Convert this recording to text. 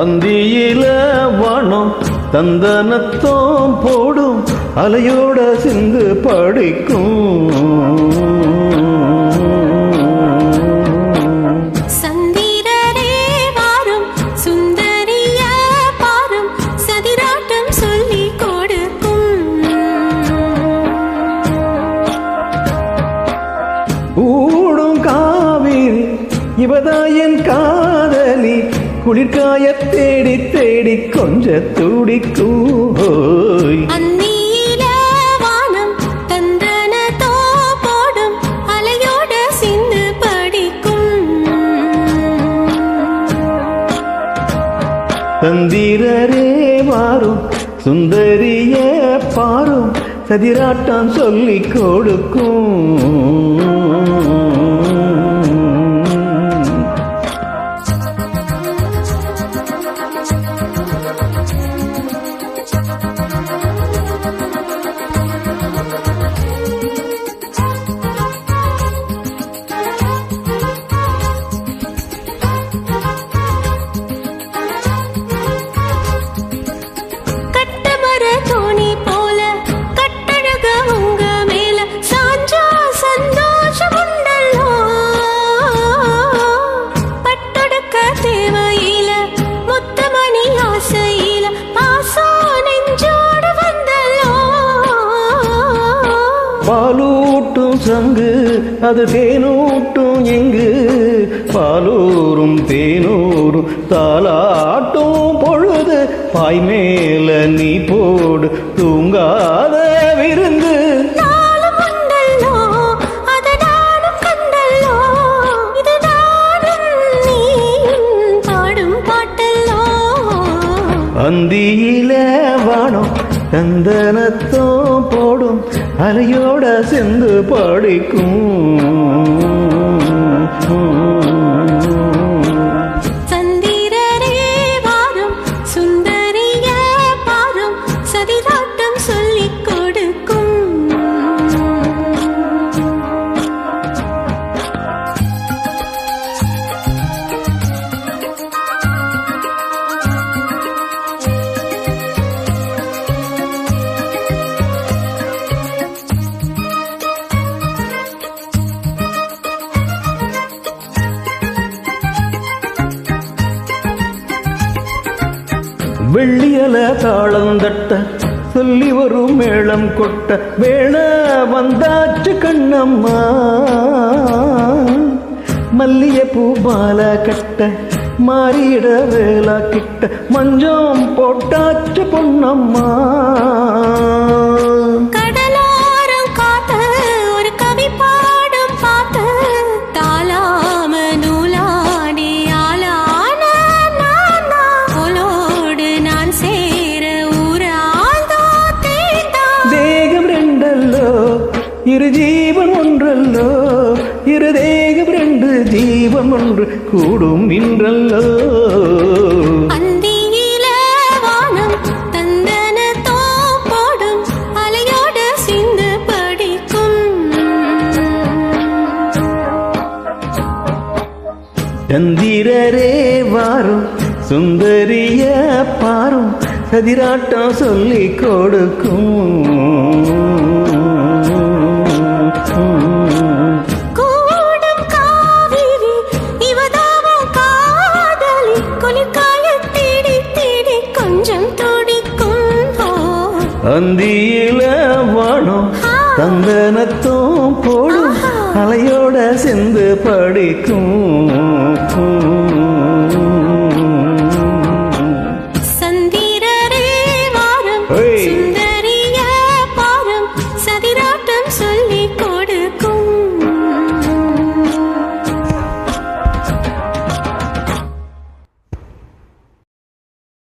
அந்தியில வானம் தந்தனத்தோம் போடும் அலையோட சிந்து படிக்கும். ஊடும் காவிரி இவதாயன் காதலி குளிர்காய தேடி தேடி கொஞ்ச துடிக்கூய் வானம் தந்தன போடும் அலையோட சிந்து படிக்கும். தந்திரரே வாரும் சுந்தரிய பாரும் சதிராட்டம் சொல்லி கொடுக்கும். பாலூட்டும் சங்கு அது தேனூட்டும் எங்கு பாலூரும் தேனூரும் தாலாட்டும் பொழுது பாய் மேல நீ போடு தூங்காத விருந்து. நாளும் உண்டல்லோ போடும் அலையோட செந்து படிக்கும். வெள்ளியல தாளந்தட்ட சொல்லி வரும் மேளம் கொட்ட வேள வந்தாச்சு கண்ணம்மா. மல்லிய பூபால கட்ட மாறிட வேலா கிட்ட மஞ்சம் போட்டாச்சு பொன்னம்மா. இரு ஜீவன் ஒன்றல்லோ இரு தேகம் ரெண்டு ஜீவன் ஒன்று கூடும் இன்றல்லோ சந்திரரே வாரும் சுந்தரிய பாரும் சதிராட்டம் சொல்லி கொடுக்கும். அந்தியில வானம் தந்தனத்தும் போடும் அலையோட செந்து படிக்கும்.